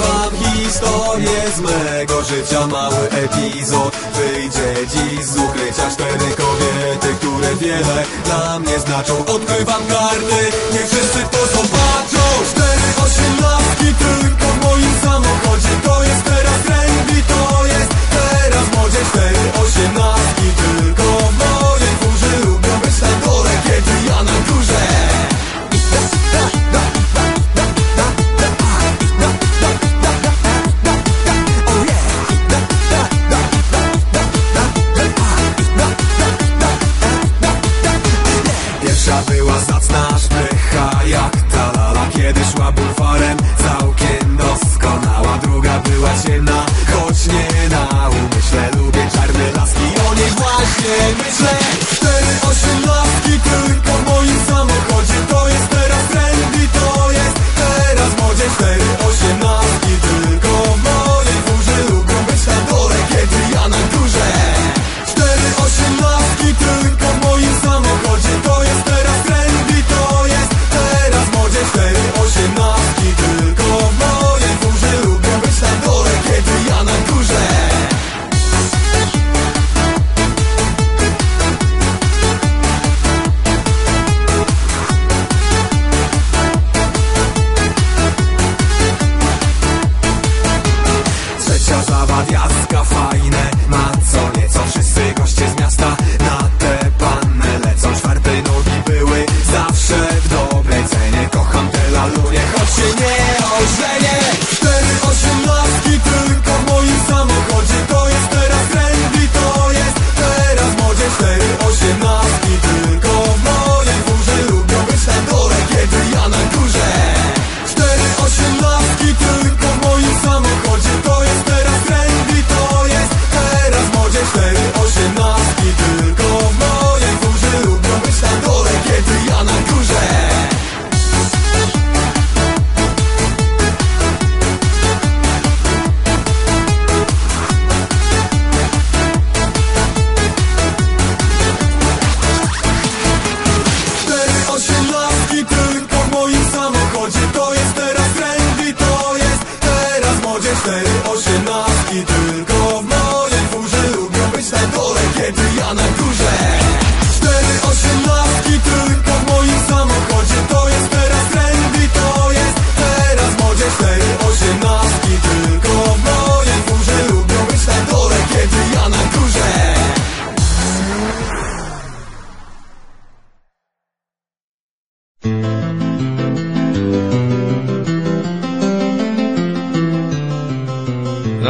wam historię z mego życia. Mały epizod wyjdzie dziś z ukrycia. Cztery kobiety, które wiele dla mnie znaczą. Odkrywam karty, nie wszyscy make me slave.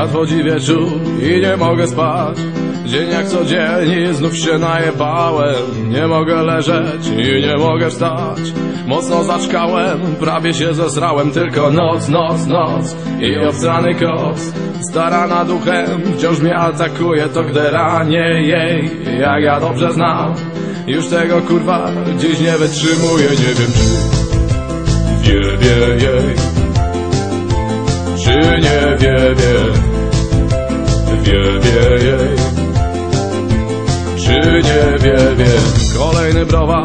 Nadchodzi wieczór i nie mogę spać. Dzień jak codziennie znów się najebałem. Nie mogę leżeć i nie mogę wstać. Mocno zaczkałem, prawie się zesrałem Tylko noc, noc, noc i obsrany kos. Stara nad duchem wciąż mnie atakuje To gdy ranię jej, jak ja dobrze znam. Już tego kurwa dziś nie wytrzymuję Nie wiem czy wielbię jej Czy nie wielbię jej Czy nie wie więc kolejny browar.